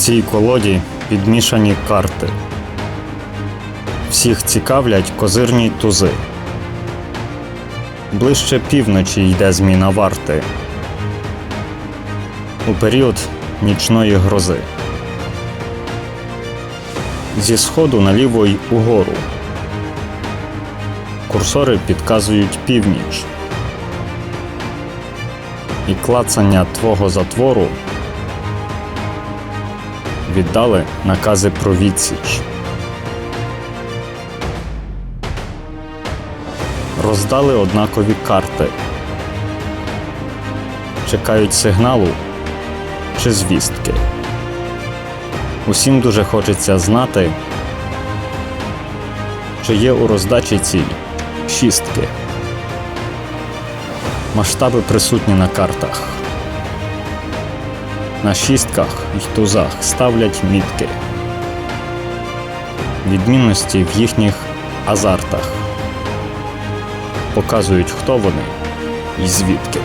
цій колоді підмішані карти. Всіх цікавлять козирні тузи. Ближче півночі йде зміна варти. У період нічної грози. Зі сходу наліво й угору. Курсори підказують північ. І клацання твого затвору віддали накази про відсіч. Роздали однакові карти. Чекають сигналу чи звістки. Усім дуже хочеться знати, чи є у роздачі ціль шістки. Масштаби присутні на картах. На шістках і тузах ставлять мітки. Відмінності в їхніх азартах. Показують, хто вони і звідки.